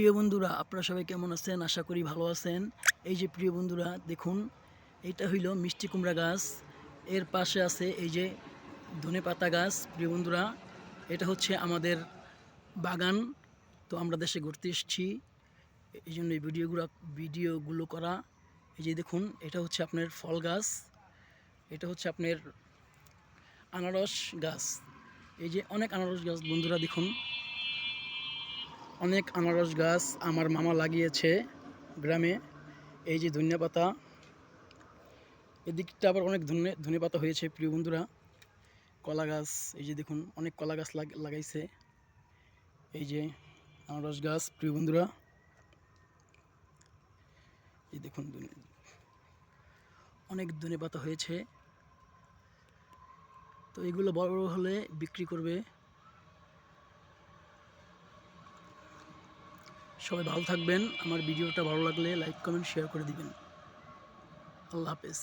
প্রিয় বন্ধুরা, আপনারা সবাই কেমন আছেন? আশা করি ভালো আছেন। এই যে প্রিয় বন্ধুরা, দেখুন, এটা হইল মিষ্টি কুমড়া গাছ। এর পাশে আছে এই যে ধনে পাতা গাছ, প্রিয় বন্ধুরা। এটা হচ্ছে আমাদের বাগান। তো আমরা দেশে ঘুরতে এসেছি। এই জন্য এই ভিডিওগুলো ভিডিওগুলো করা। এই যে দেখুন, এটা হচ্ছে আপনার ফল গাছ। এটা হচ্ছে আপনার আনারস গাছ। এই যে অনেক আনারস গাছ, বন্ধুরা, দেখুন। অনেক আনারস গাছ আমার মামা লাগিয়েছে গ্রামে। এই যে ধনিয়া পাতা। এদিকটা আবার অনেক ধনে ধনে পাতা হয়েছে প্রিয় বন্ধুরা। কলা গাছ, এই যে দেখুন, অনেক কলা গাছ লাগাইছে। এই যে আনারস গাছ, প্রিয় বন্ধুরা। এই দেখুন অনেক ধনে পাতা হয়েছে। তো এগুলো বড় বড় হলে বিক্রি করবে। সবাই ভালো থাকবেন। আমার ভিডিওটা ভালো লাগলে লাইক কমেন্ট শেয়ার করে দিবেন। আল্লাহ হাফেজ।